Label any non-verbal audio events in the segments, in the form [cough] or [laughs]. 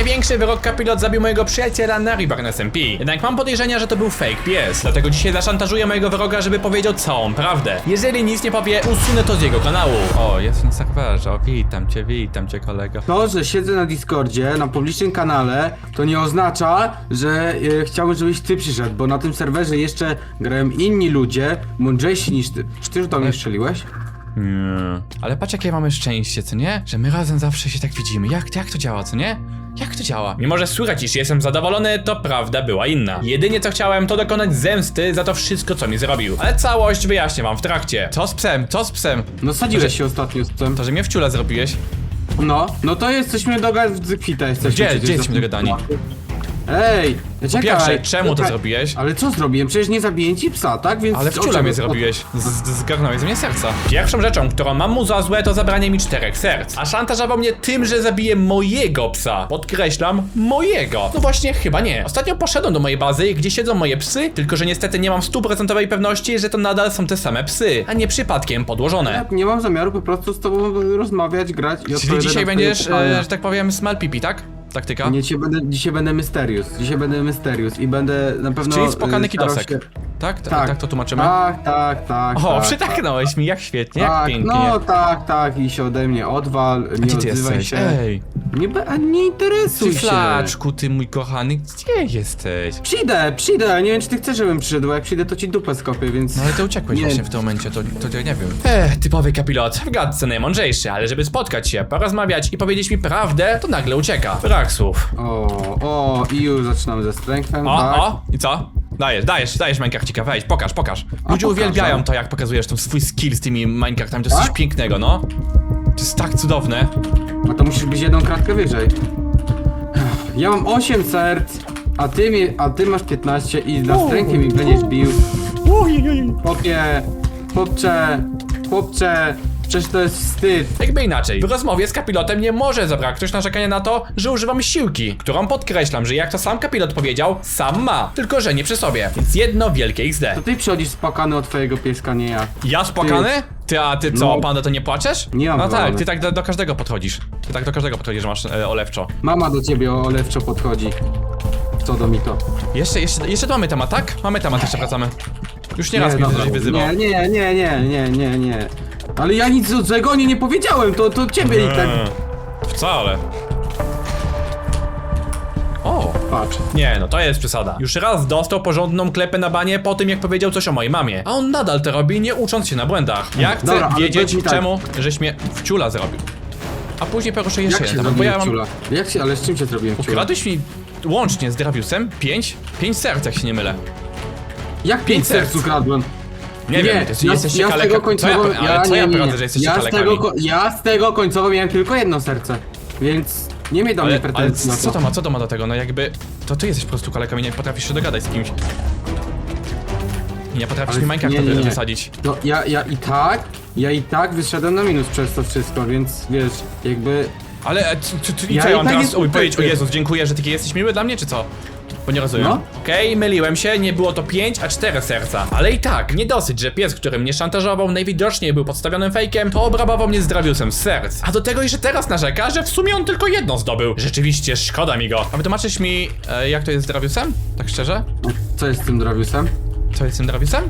największy wyrok kapilot zabił mojego przyjaciela na Reborn SMP. Jednak mam podejrzenia, że to był fake pies. Dlatego dzisiaj zaszantażuję mojego wroga, żeby powiedział całą prawdę. Jeżeli nic nie powie, usunę to z jego kanału. O, jest na serwerze. O, witam cię, witam cię, kolego. To, że siedzę na Discordzie, na publicznym kanale, to nie oznacza, że e, chciałbym, żebyś ty przyszedł, bo na tym serwerze jeszcze grają inni ludzie, mądrzejsi niż ty. Czy ty już do mnie strzeliłeś? Nie. Ale patrz jakie mamy szczęście, co nie? Że my razem zawsze się tak widzimy. Jak, jak to działa, co nie? Jak to działa? Mimo, że słychać, iż jestem zadowolony, to prawda była inna. Jedynie co chciałem, to dokonać zemsty za to wszystko, co mi zrobił. Ale całość wyjaśnię wam w trakcie. Co z psem? Co z psem? No sadziłeś się ostatnio z tym. To, że mnie w ciula zrobiłeś? No, no to jesteśmy dogadani w kwita jesteśmy. Gdzie- przecież gdzie za jesteśmy dogadani? Ej, czekaj. Pierwsze, czemu to czekaj. zrobiłeś? Ale co zrobiłem? Przecież nie zabiję ci psa, tak? Więc Ale w o ciula czym- mnie zrobiłeś. Z- z- Zgarnąłeś ze mnie serca. Pierwszą rzeczą, którą mam mu za złe, to zabranie mi czterech serc. A szantażował mnie tym, że zabije mojego psa. Podkreślam, mojego. No właśnie, chyba nie. Ostatnio poszedłem do mojej bazy, gdzie siedzą moje psy, tylko że niestety nie mam stuprocentowej pewności, że to nadal są te same psy, a nie przypadkiem podłożone. Nie mam zamiaru po prostu z tobą rozmawiać, grać i Czyli odpowiadać dzisiaj na twoje będziesz, pytania. e, że tak powiem, small pipi, tak? Taktyka? Nie, dzisiaj będę, dzisiaj będę Mysterious. Dzisiaj będę Mysterious i będę na pewno. Czyli spokany y, kidosek. się- Tak? tak? Tak to tłumaczymy? Tak, tak, tak. O, tak, przytaknąłeś mi, jak świetnie, jak tak, pięknie. No tak, tak, i się ode mnie odwal, nie Gdzie ty odzywaj jesteś? się. Ej, Nie, be- a nie interesuj się. flaczku, ty mój kochany, gdzie jesteś? Przyjdę, przyjdę, nie wiem czy ty chcesz, żebym przyszedł, bo jak przyjdę to ci dupę skopię, więc... No ale ty uciekłeś Nie. właśnie w tym momencie, to, to ja nie wiem. Ech, typowy kapilot, w gadce najmądrzejszy, ale żeby spotkać się, porozmawiać i powiedzieć mi prawdę, to nagle ucieka. Brak słów. O, o, i już zaczynamy ze strengthem, O, tak? o, i co? Dajesz, dajesz, dajesz Minecrafcika, wejdź, pokaż, pokaż. Ludzie pokażę. uwielbiają to, jak pokazujesz ten swój skill z tymi Minecraftami, to jest Tak? coś pięknego, no. To jest tak cudowne. A to musisz być jedną kratkę wyżej. Ja mam 8 serc, a ty, mi, a ty masz 15 i na strengthie mi będziesz bił. Chłopie, chłopcze, chłopcze, przecież to jest wstyd. Jakby inaczej, w rozmowie z kapilotem nie może zabraknąć narzekania na to, że używam siłki, którą podkreślam, że jak to sam kapilot powiedział, sam ma, tylko że nie przy sobie. Więc jedno wielkie XD. To ty przychodzisz spokany od twojego pieska, nie ja. Ja spłakany? Ty, a ty co, No. panda, to nie płaczesz? Nie mam No tak, ty tak do, do każdego podchodzisz. Ty tak do każdego podchodzisz, że masz e, olewczo. Mama do ciebie olewczo podchodzi. Co do mi to? Jeszcze, jeszcze, jeszcze mamy temat, tak? Mamy temat, jeszcze wracamy. Już nie raz mnie dobra, ktoś wyzywał. nie, nie, nie, nie, nie, nie, nie. Ale ja nic złego nie, nie powiedziałem, to, to ciebie i tak... Eee, Wcale. O, Patrz. nie, no to jest przesada. Już raz dostał porządną klepę na banie po tym, jak powiedział coś o mojej mamie. A on nadal to robi, nie ucząc się na błędach. Ja chcę Dobra, ale wiedzieć, powiedz mi tak. czemu żeś mnie w ciula zrobił. A później poruszę jeszcze Jak się jeden bo ja zrobiłem mam... ciula? Jak się, ale z czym się zrobiłem ciula? Ukradłeś mi łącznie z Draviusem pięć, pięć serc, jak się nie mylę. Jak pięć serc ukradłem? Nie, wiem, to ja, jesteście ja z kaleka... tego Co ja, końcowo... ale co ja nie, nie. że jesteście ja z, kalekami? tego, ko- ja z tego końcowo miałem tylko jedno serce. Więc nie miej do mnie Ale, ale pretensji na co to ma, co to ma do tego? No jakby, to ty jesteś po prostu kalekami, nie potrafisz się dogadać z kimś. I nie potrafisz Ale mi Minecrafta nie, nie, nie. wysadzić. No ja, ja i tak, ja i tak wyszedłem na minus przez to wszystko, więc wiesz, jakby... Ale e, c- c- c- i Ja co i ja mam tak teraz oj, powiedzieć? O Jezus, dziękuję, że taki jesteś miły dla mnie, czy co? Bo nie rozumiem. No. Okej, myliłem się, nie było to 5, a 4 serca. Ale i tak, nie dosyć, że pies, który mnie szantażował, najwidoczniej był podstawionym fejkiem, to obrabował mnie z drawiusem z serc. A do tego jeszcze teraz narzeka, że w sumie on tylko jedno zdobył. Rzeczywiście, szkoda mi go. A wytłumaczysz mi, e, jak to jest z drawiusem? Tak szczerze? Co jest z tym Draviusem? Co jest z tym drawiusem?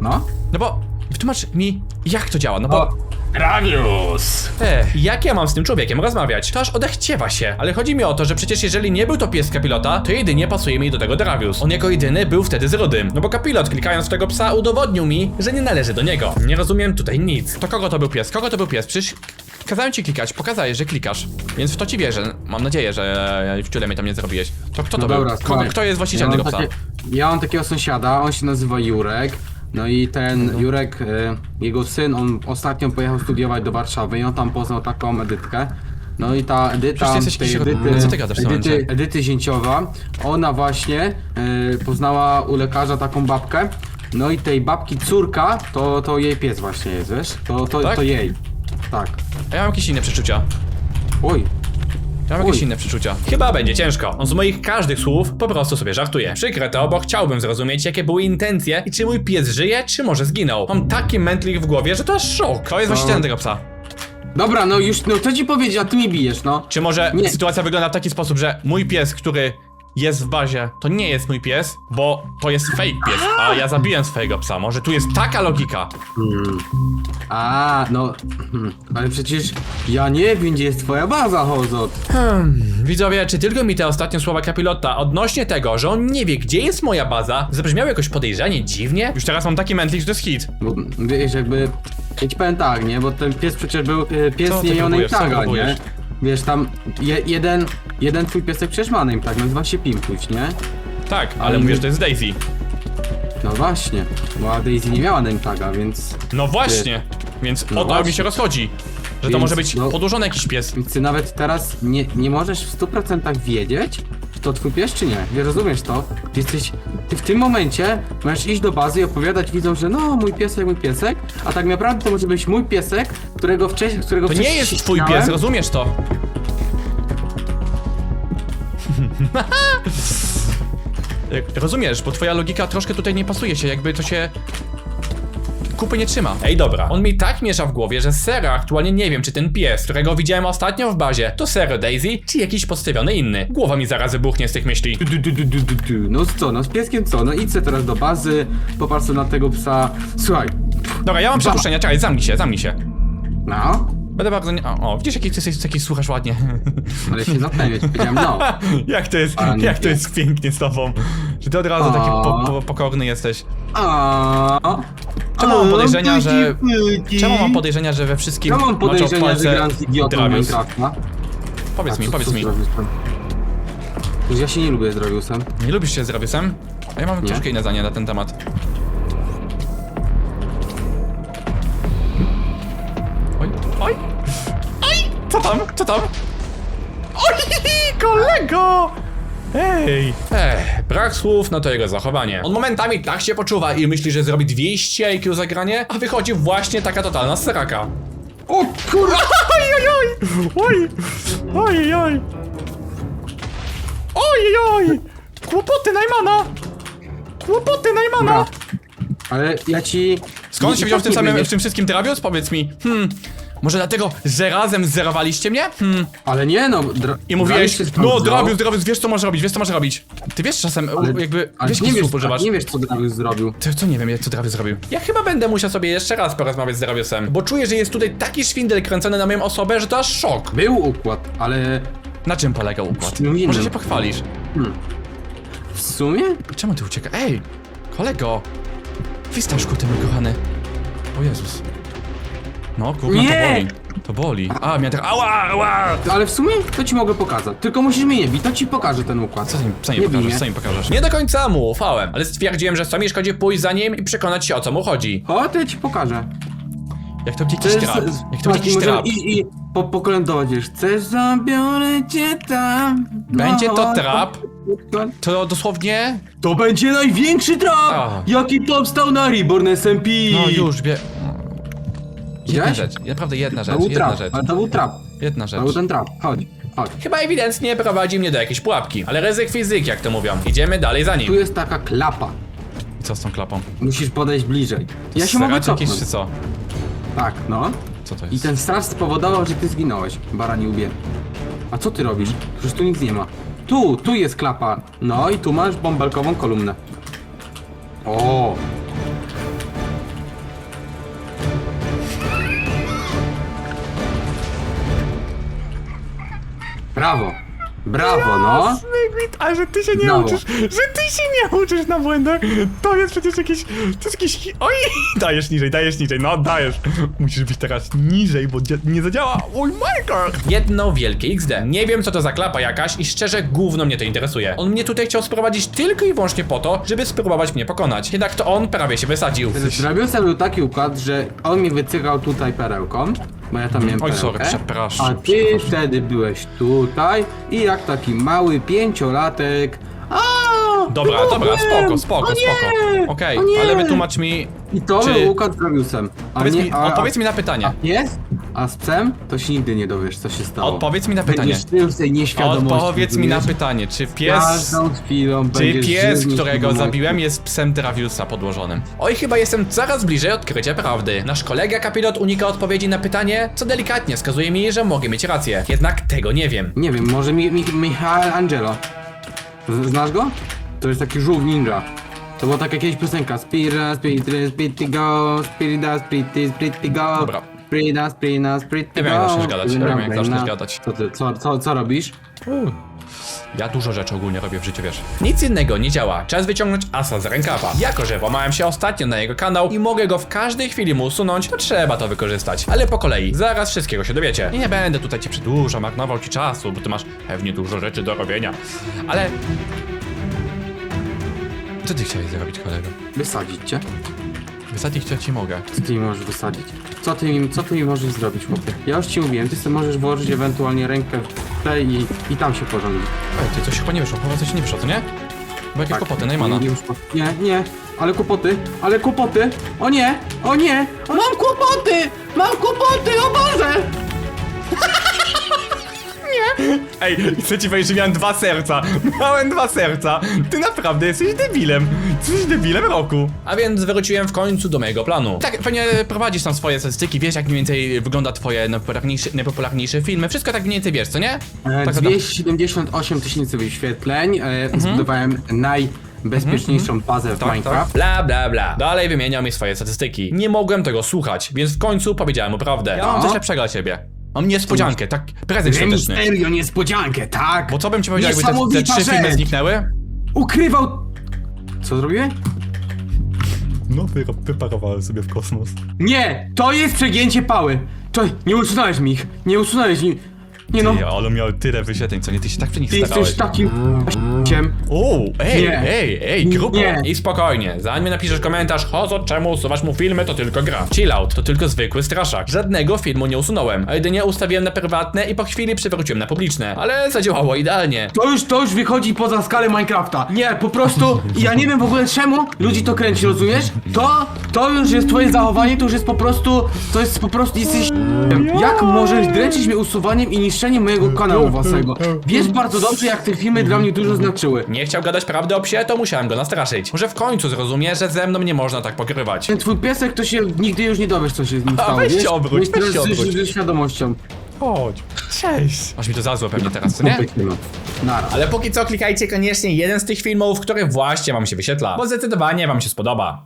No? No bo, wytłumacz mi, jak to działa, no bo... O, Dravius! Ech, jak ja mam z tym człowiekiem rozmawiać? To aż odechciewa się. Ale chodzi mi o to, że przecież jeżeli nie był to pies kapilota, to jedynie pasuje mi do tego Dravius. On jako jedyny był wtedy z Rudym. No bo kapilot, klikając w tego psa, udowodnił mi, że nie należy do niego. Nie rozumiem tutaj nic. To kogo to był pies? Kogo to był pies? Przecież kazałem ci klikać, pokazałeś, że klikasz. Więc w to ci wierzę. Mam nadzieję, że w ciule mnie tam nie zrobiłeś. To kto to No był? dobra, Kogo, słuchaj. kto jest właścicielem ja tego psa? Ja mam takiego sąsiada, on się nazywa Jurek. No i ten. Jurek, e, jego syn, on ostatnio pojechał studiować do Warszawy i on tam poznał taką Edytkę. No i ta Przecież Edyta, ty jesteś tej jakiś- Edyty, co ty gadasz w tym Edyty, momencie? Edyty Zięciowa, ona właśnie e, poznała u lekarza taką babkę. No i tej babki córka, to, to jej pies właśnie jest, wiesz? To, to, Tak? to jej. Tak. A ja mam jakieś inne przeczucia. Oj, Ja mam jakieś Uj. inne przeczucia. Chyba będzie ciężko. On z moich każdych słów po prostu sobie żartuje. Przykre to, bo chciałbym zrozumieć, jakie były intencje i czy mój pies żyje, czy może zginął. Mam taki mętlik w głowie, że to aż szok. Kto jest właścicielem tego psa? Dobra, no już, no co ci powiedzieć, a ty mi bijesz, no. Czy może Nie. sytuacja wygląda w taki sposób, że mój pies, który jest w bazie, to nie jest mój pies, bo to jest fake pies, a ja zabiłem swojego psa. Może tu jest taka logika. A, no, hmm, ale przecież ja nie wiem, gdzie jest twoja baza, Hozot. Hmm, widzowie, czy tylko mi te ostatnie słowa kapilota odnośnie tego, że on nie wie, gdzie jest moja baza, zabrzmiały jakoś podejrzanie, dziwnie? Już teraz mam taki mętlik, że to jest hit. Bo wiesz, jakby, ja ci powiem tak, nie, bo ten pies przecież był, e, pies Co ty próbujesz, co taga, nie? próbujesz? Wiesz, tam, je, jeden, jeden twój piesek przecież ma name tag, nazywa się Pimpuś, nie? Tak, ale Ale mówię, nie- że to jest Daisy. No właśnie, bo Daisy nie miała name taga, więc, No właśnie, więc No o to mi właśnie. się rozchodzi. Że to Więc, może być no- podłużony jakiś pies. więc ty nawet teraz nie, nie możesz w 100% wiedzieć, to twój pies, czy nie. Nie rozumiesz to? Ty jesteś, ty w tym momencie możesz iść do bazy i opowiadać widzom, że no, mój piesek, mój piesek, a tak naprawdę to może być mój piesek, którego wcześniej, którego To nie wcześniej jest twój ścigałem. pies, rozumiesz to? [laughs] Rozumiesz, bo twoja logika troszkę tutaj nie pasuje się, jakby to się kupy nie trzyma. Ej, dobra. On mi tak miesza w głowie, że Sera aktualnie nie wiem, czy ten pies, którego widziałem ostatnio w bazie, to Sero Daisy, czy jakiś podstawiony inny. Głowa mi zaraz wybuchnie z tych myśli. Du, du, du, du, du. No co, no z pieskiem co? No idź se teraz do bazy, popatrz sobie na tego psa. Słuchaj, Dobra, ja mam przypuszczenia, czekaj, zamknij się, zamknij się. no, Będę bardzo nie... O, o widzisz, jaki ty jesteś, taki słuchasz ładnie. ale się ci powiedziałem no. [laughs] jak to jest, jak to jest pięknie z tobą. Że ty od razu taki po, po, pokorny jesteś. A, Czemu mam podejrzenia, że-. Czemu mam podejrzenia, że we wszystkim Ja mam podejrzenia, że palce gram z idiotą Dravius? Minecrafta. Powiedz mi, co- powiedz co mi. z Draviusem? Przecież ja się nie lubię z Draviusem. Nie lubisz się z Rabiusem? A ja mam Nie. troszkę inne zdanie na ten temat. Oj, oj, oj! Co tam? Co tam? Oj, kolego! Ej! Ech, brak słów, no to jego zachowanie. On momentami tak się poczuwa i myśli, że zrobi 200 IQ za granie, a wychodzi właśnie taka totalna sraka. O kurwa! [laughs] Oj, oj, oj! Oj! Oj, oj! Oj, oj! Kłopoty Najmana! Kłopoty Najmana! Dobra. Ale ja ci... Skąd się wziął w tym samym, w tym wszystkim Travius? Powiedz mi. Hmm. Może dlatego, że razem zerowaliście mnie? Hmm. Ale nie no, dra... I mówiłeś, się no sprawdzał, Dravius, Dravius, wiesz co masz robić, wiesz co masz robić. Ty wiesz czasem, ale- jakby, Ale wiesz nie wiesz, używasz. nie wiesz co Dravius zrobił. To, co nie wiem, co Travis zrobił. Ja chyba będę musiał sobie jeszcze raz porozmawiać z Draviusem, bo czuję, że jest tutaj taki szwindel kręcony na moją osobę, że to aż szok. Był układ, ale Na czym polega układ? Może się pochwalisz. w sumie? Czemu ty ucieka? Ej! Kolego! Wistaszku ty mój kochany. O Jezus. No, kurwa, Nie! to boli. To boli. A, miałem tak. Ała, ała! Ale w sumie to ci mogę pokazać. Tylko musisz mnie nie bić, to ci pokażę ten układ. Co mi, co mi Nie pokażesz, co mi pokażesz? Nie do końca mu ufałem, ale stwierdziłem, że co mi szkodzi pójść za nim i przekonać się o co mu chodzi. O, to ja ci pokażę. Jak to To jakiś trap. Jak to jakiś trap. iść i po, pokolędować, wiesz. Chcesz, zabiorę cię tam. Będzie to No, trap? To dosłownie. To będzie największy trap! A. Jaki powstał na Reborn SMP! No już wie. Jedna Widziałeś? rzecz, naprawdę jedna To rzecz, był jedna trap, rzecz. ale to był trap. Jedna To rzecz. był ten trap. Chodź, chodź. Chyba ewidentnie prowadzi mnie do jakiejś pułapki, ale ryzyk fizyk, jak to mówią. Idziemy dalej za Tu nim. jest taka klapa. Co z tą klapą? Musisz podejść bliżej. Ja się mogę Sracz jakiś cofnąć. czy co? Tak, no. Co to I jest? ten straż spowodował, że ty zginąłeś, barani ubie. A co ty robisz? Przecież tu nic nie ma. Tu, tu jest klapa. No i tu masz bąbelkową kolumnę. O! Brawo! Brawo, no! A że ty się nie Brawo. uczysz, że ty się nie uczysz na błędach, to jest przecież jakiś, to jest jakiś, hi- oj, [laughs] dajesz niżej, dajesz niżej, no dajesz, musisz być teraz niżej, bo dzia- nie zadziała, oj my god. Jedno wielkie XD, nie wiem co to za klapa jakaś i szczerze gówno mnie to interesuje. On mnie tutaj chciał sprowadzić tylko i wyłącznie po to, żeby spróbować mnie pokonać, jednak to on prawie się wysadził. Z Draviusa był taki układ, że on mi wycykał tutaj perełką, bo ja tam miałem Oj, perełkę, sorry, przepraszam, A ty wtedy byłeś tutaj i jak taki mały pięciolatek... Dobra, no dobra, spoko, spoko, spoko. Okej, o nie. ale wytłumacz mi, I to czy- był układ z Draviusem. A powiedz nie, mi, a, odpowiedz mi na pytanie. a pies? A z psem to się nigdy nie dowiesz, co się stało. Odpowiedz mi na pytanie. Będziesz żył w tej nieświadomości. Odpowiedz mi na rozumiesz? pytanie, czy pies... Każdą chwilą Czy będziesz pies, żył którego nieświadomości. zabiłem, jest psem Traviusa podłożonym? Oj, chyba jestem coraz bliżej odkrycia prawdy. Nasz kolega kapilot unika odpowiedzi na pytanie, co delikatnie wskazuje mi, że mogę mieć rację. Jednak tego nie wiem. Nie wiem, może mi, mi, Michał Angelo. Z- Znasz go? To jest taki żółw ninja. To była taka jakaś piosenka. Spira, spirity, spirity go, spirita, spirity, spirity go. Dobra. Sprina, sprina, spirity Nie wiem, jak zaczniesz gadać, nie wiem, jak zaczniesz gadać. Co ty, co, co, co robisz? Ja dużo rzeczy ogólnie robię w życiu, wiesz. Nic innego nie działa. Czas wyciągnąć asa z rękawa. Jako, że włamałem się ostatnio na jego kanał i mogę go w każdej chwili mu usunąć, to trzeba to wykorzystać. Ale po kolei. Zaraz wszystkiego się dowiecie. I nie będę tutaj cię przedłużał, marnował ci czasu, bo ty masz pewnie dużo rzeczy do robienia. Ale... Co ty chciałeś zrobić, kolego? Wysadzić cię? Wysadzić to ci mogę. Co ty mi możesz wysadzić? Co ty, mi- co ty mi możesz zrobić, chłopie? Ja już ci mówiłem, ty sobie możesz włożyć ewentualnie rękę w tle i, i tam się porządzi. Ej, ty coś chyba nie wyszło, chyba coś nie wyszło, to nie? Bo jakieś kłopoty, Najmana. Nie, nie, nie, ale kłopoty, ale kłopoty. O nie, o nie, mam kłopoty, mam kłopoty, o Boże! [laughs] Ej, chcę ci powiedzieć, że miałem dwa serca. Miałem dwa serca. Ty naprawdę jesteś debilem. Jesteś debilem roku. A więc wróciłem w końcu do mojego planu. Tak, pewnie prowadzisz tam swoje statystyki, wiesz jak mniej więcej wygląda twoje najpopularniejsze, najpopularniejsze filmy. Wszystko tak mniej więcej wiesz, co nie? E, Tak, tak. 278 tysięcy wyświetleń, e, zbudowałem najbezpieczniejszą bazę w Mhm. Tak, Minecraft. tak. Bla, bla, bla. Dalej wymieniał mi swoje statystyki. Nie mogłem tego słuchać, więc w końcu powiedziałem mu prawdę. Ja mam No. coś lepszego dla ciebie. Mam niespodziankę, tak, prezent Nie świąteczny. serio, niespodziankę, tak! Bo co bym ci powiedział, jakby te, te Niesamowita trzy filmy rzecz. zniknęły? Ukrywał... Co zrobiłem? No, wyparowałem sobie w kosmos. Nie, to jest przegięcie pały. To, nie usunąłeś mi ich, nie usunąłeś mi... Nie no, Ty, ale miał tyle wyświetleń, co nie, ty się tak przy nich ty starałeś. jesteś takim... ciem. O, ej, Nie. ej, ej, grubo. Nie. I spokojnie, zanim napiszesz komentarz, Hozo, czemu usuwasz mu filmy, to tylko gra. Chill out, to tylko zwykły straszak. Żadnego filmu nie usunąłem, a jedynie ustawiłem na prywatne i po chwili przywróciłem na publiczne. Ale zadziałało idealnie. To już, to już wychodzi poza skalę Minecrafta. Nie, po prostu, ja nie wiem w ogóle czemu ludzi to kręci, rozumiesz? To, to już jest twoje zachowanie, to już jest po prostu, to jest po prostu, jesteś Jak możesz dręczyć mnie usuwaniem i niszczeniem mojego kanału własnego? Wiesz bardzo dobrze, jak te filmy dla mnie dużo znaczyły. Nie chciał gadać prawdy o psie, to musiałem go nastraszyć. Może w końcu zrozumie, że ze mną nie można tak pokrywać. Ten twój piesek, to się nigdy już nie dowiesz, co się z nim stało, weź się wiesz? obróć, Myśl weź teraz się obróć. ze świadomością. Chodź. Cześć. Aż mi to zazło pewnie teraz, co nie? Nara. Ale póki co klikajcie koniecznie jeden z tych filmów, który właśnie wam się wyświetla, bo zdecydowanie wam się spodoba.